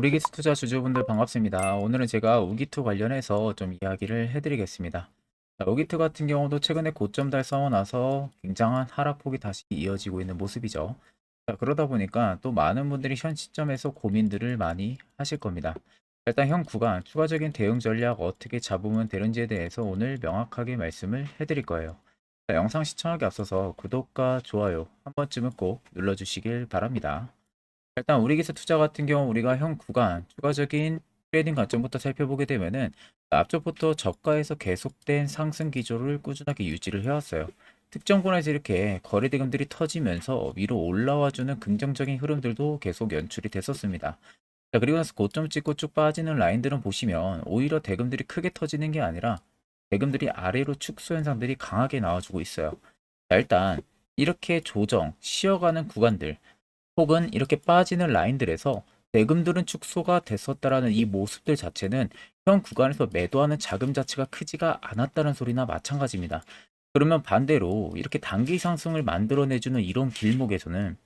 아, 우리기스 투자 주주분들 반갑습니다. 오늘은 제가 우기투 관련해서 좀 이야기를 해드리겠습니다. 자, 우기투 같은 경우도 최근에 고점 달성하고 나서 굉장한 하락폭이 다시 이어지고 있는 모습이죠. 자, 그러다 보니까 또 많은 분들이 현 시점에서 고민들을 많이 하실 겁니다. 일단 현 구간 추가적인 대응 전략 어떻게 잡으면 되는지에 대해서 오늘 명확하게 말씀을 해드릴 거예요. 자, 영상 시청하기 앞서서 구독과 좋아요 한 번쯤은 꼭 눌러주시길 바랍니다. 일단 우리 기세 투자 같은 경우 우리가 현 구간 추가적인 트레이딩 관점부터 살펴보게 되면은 앞쪽부터 저가에서 계속된 상승 기조를 꾸준하게 유지를 해왔어요. 특정 분에서 이렇게 거래 대금들이 터지면서 위로 올라와주는 긍정적인 흐름들도 계속 연출이 됐었습니다. 자, 그리고 나서 고점 찍고 쭉 빠지는 라인들은 보시면 오히려 대금들이 크게 터지는 게 아니라 대금들이 아래로 축소 현상들이 강하게 나와주고 있어요. 자, 일단 이렇게 조정, 쉬어가는 구간들 혹은 이렇게 빠지는 라인들에서 대금들은 축소가 됐었다라는 이 모습들 자체는 현 구간에서 매도하는 자금 자체가 크지가 않았다는 소리나 마찬가지입니다. 그러면 반대로 이렇게 단기 상승을 만들어내주는 이런 길목에서는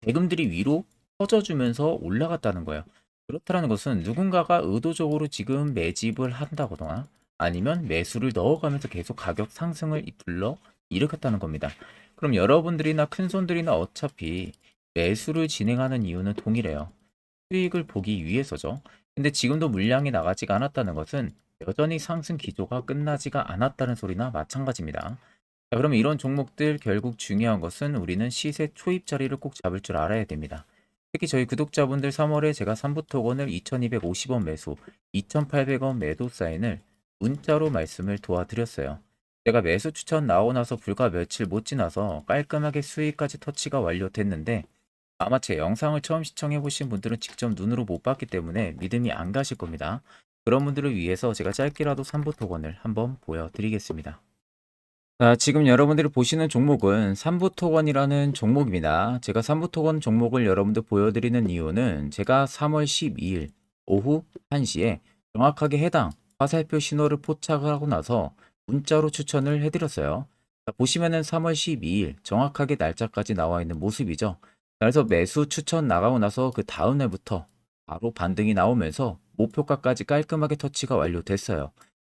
대금들이 위로 퍼져주면서 올라갔다는 거예요. 그렇다는 것은 누군가가 의도적으로 지금 매집을 한다거나 아니면 매수를 넣어가면서 계속 가격 상승을 불러 일으켰다는 겁니다. 그럼 여러분들이나 큰손들이나 어차피 매수를 진행하는 이유는 동일해요. 수익을 보기 위해서죠. 근데 지금도 물량이 나가지가 않았다는 것은 여전히 상승 기조가 끝나지가 않았다는 소리나 마찬가지입니다. 자, 그럼 이런 종목들 결국 중요한 것은 우리는 시세 초입 자리를 꼭 잡을 줄 알아야 됩니다. 특히 저희 구독자분들 3월에 제가 3부 토건을 2250원 매수, 2800원 매도 사인을 문자로 말씀을 도와드렸어요. 제가 매수 추천 나오고 나서 불과 며칠 못 지나서 깔끔하게 수익까지 터치가 완료됐는데 아마 제 영상을 처음 시청해 보신 분들은 직접 눈으로 못 봤기 때문에 믿음이 안 가실 겁니다. 그런 분들을 위해서 제가 짧게라도 3부 토건을 한번 보여드리겠습니다. 자, 지금 여러분들이 보시는 종목은 3부 토건이라는 종목입니다. 제가 3부 토건 종목을 여러분들 보여드리는 이유는 제가 3월 12일 오후 1시에 정확하게 해당 화살표 신호를 포착을 하고 나서 문자로 추천을 해드렸어요. 자, 보시면은 3월 12일 정확하게 날짜까지 나와 있는 모습이죠. 그래서 매수 추천 나가고 나서 그 다음 날부터 바로 반등이 나오면서 목표가까지 깔끔하게 터치가 완료됐어요.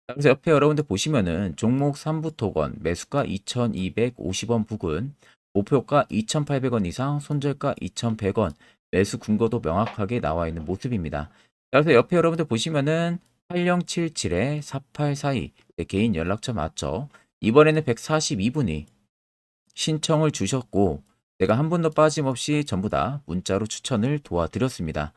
자, 그래서 옆에 여러분들 보시면은 종목 3부 토건 매수가 2250원 부근 목표가 2800원 이상 손절가 2100원 매수 근거도 명확하게 나와 있는 모습입니다. 자, 그래서 옆에 여러분들 보시면은 8077에 4842 네, 개인 연락처 맞죠? 이번에는 142분이 신청을 주셨고 제가 한 분도 빠짐없이 전부 다 문자로 추천을 도와드렸습니다.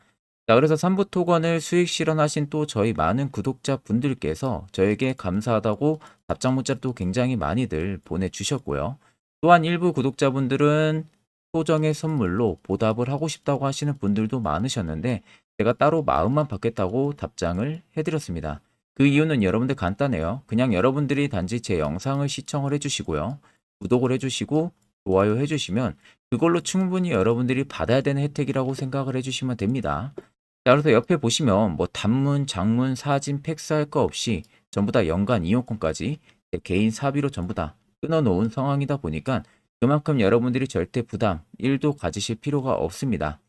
자, 그래서 3부 토건을 수익 실현하신 또 저희 많은 구독자 분들께서 저에게 감사하다고 답장 문자도 굉장히 많이들 보내주셨고요. 또한 일부 구독자분들은 소정의 선물로 보답을 하고 싶다고 하시는 분들도 많으셨는데 제가 따로 마음만 받겠다고 답장을 해드렸습니다. 그 이유는 여러분들 간단해요. 그냥 여러분들이 단지 제 영상을 시청을 해주시고요. 구독을 해주시고 좋아요 해주시면 그걸로 충분히 여러분들이 받아야 되는 혜택이라고 생각을 해주시면 됩니다. 자, 그래서 옆에 보시면 뭐 단문, 장문, 사진, 팩스 할 거 없이 전부 다 연간 이용권까지 제 개인 사비로 전부 다 끊어놓은 상황이다 보니까 그만큼 여러분들이 절대 부담 1도 가지실 필요가 없습니다.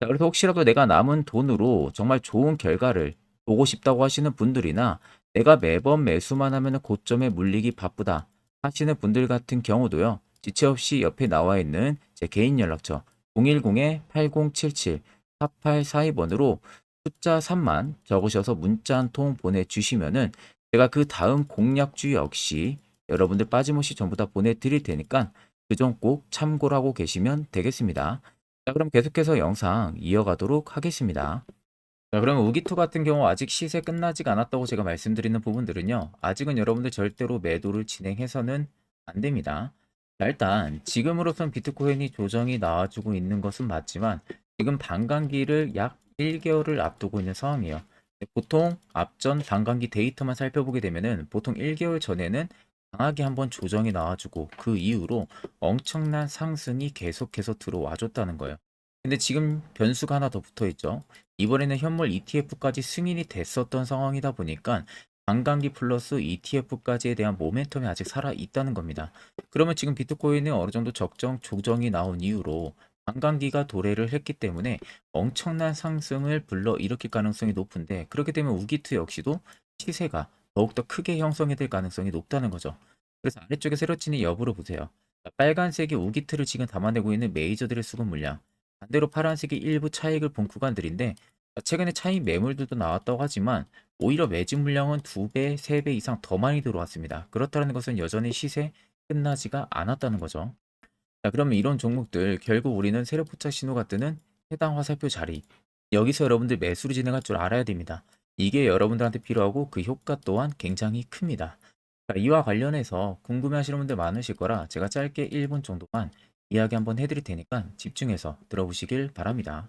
자, 그래서 혹시라도 내가 남은 돈으로 정말 좋은 결과를 보고 싶다고 하시는 분들이나 내가 매번 매수만 하면 고점에 물리기 바쁘다 하시는 분들 같은 경우도요. 지체 없이 옆에 나와 있는 제 개인 연락처 010-8077-4842번으로 숫자 3만 적으셔서 문자 한 통 보내주시면은 제가 그 다음 공략주 역시 여러분들 빠짐없이 전부 다 보내드릴 테니까 그 점 꼭 참고를 하고 계시면 되겠습니다. 자, 그럼 계속해서 영상 이어가도록 하겠습니다. 자, 그러면 우기투 같은 경우 아직 시세 끝나지가 않았다고 제가 말씀드리는 부분들은요. 아직은 여러분들 절대로 매도를 진행해서는 안 됩니다. 자, 일단 지금으로선 비트코인이 조정이 나와주고 있는 것은 맞지만 지금 반감기를 약 1개월을 앞두고 있는 상황이에요. 보통 앞전 반감기 데이터만 살펴보게 되면은 보통 1개월 전에는 강하게 한번 조정이 나와주고 그 이후로 엄청난 상승이 계속해서 들어와 줬다는 거예요. 근데 지금 변수가 하나 더 붙어 있죠. 이번에는 현물 ETF까지 승인이 됐었던 상황이다 보니까 반감기 플러스 ETF까지에 대한 모멘텀이 아직 살아 있다는 겁니다. 그러면 지금 비트코인은 어느 정도 적정 조정이 나온 이후로 반감기가 도래를 했기 때문에 엄청난 상승을 불러일으킬 가능성이 높은데 그렇게 되면 우기투 역시도 시세가 더욱더 크게 형성이 될 가능성이 높다는 거죠. 그래서 아래쪽에 세로치는 여부를 보세요. 자, 빨간색이 우기트를 지금 담아내고 있는 메이저들의 수급 물량 반대로 파란색이 일부 차익을 본 구간들인데 자, 최근에 차익 매물들도 나왔다고 하지만 오히려 매집 물량은 2배, 3배 이상 더 많이 들어왔습니다. 그렇다는 것은 여전히 시세 끝나지가 않았다는 거죠. 자, 그러면 이런 종목들 결국 우리는 세력 포착 신호가 뜨는 해당 화살표 자리 여기서 여러분들 매수를 진행할 줄 알아야 됩니다. 이게 여러분들한테 필요하고 그 효과 또한 굉장히 큽니다. 자, 이와 관련해서 궁금해하시는 분들 많으실 거라 제가 짧게 1분 정도만 이야기 한번 해드릴 테니까 집중해서 들어보시길 바랍니다.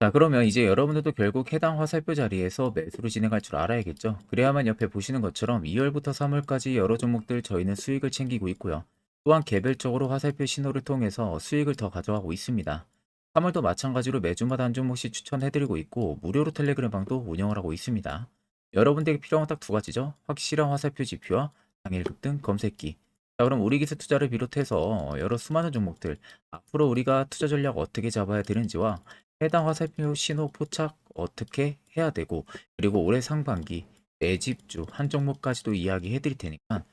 자, 그러면 이제 여러분들도 결국 해당 화살표 자리에서 매수를 진행할 줄 알아야겠죠. 그래야만 옆에 보시는 것처럼 2월부터 3월까지 여러 종목들 저희는 수익을 챙기고 있고요. 또한 개별적으로 화살표 신호를 통해서 수익을 더 가져가고 있습니다. 3월도 마찬가지로 매주마다 한 종목씩 추천해드리고 있고 무료로 텔레그램 방도 운영을 하고 있습니다. 여러분들에게 필요한 딱두 가지죠. 확실한 화살표 지표와 당일 급등 검색기. 자, 그럼 우리 기술 투자를 비롯해서 여러 수많은 종목들 앞으로 우리가 투자 전략 어떻게 잡아야 되는지와 해당 화살표 신호 포착 어떻게 해야 되고 그리고 올해 상반기 내 집주 한 종목까지도 이야기해 드릴 테니까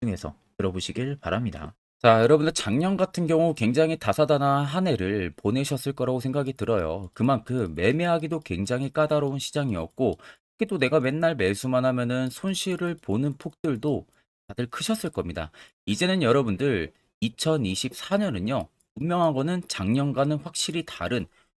집중해서 들어보시길 바랍니다. 자, 여러분들 작년 같은 경우 굉장히 다사다난 한 해를 보내셨을 거라고 생각이 들어요. 그만큼 매매하기도 굉장히 까다로운 시장이었고 특히 또 내가 맨날 매수만 하면은 손실을 보는 폭들도 다들 크셨을 겁니다. 이제는 여러분들 2024년은요. 분명한 거는 작년과는 확실히 다른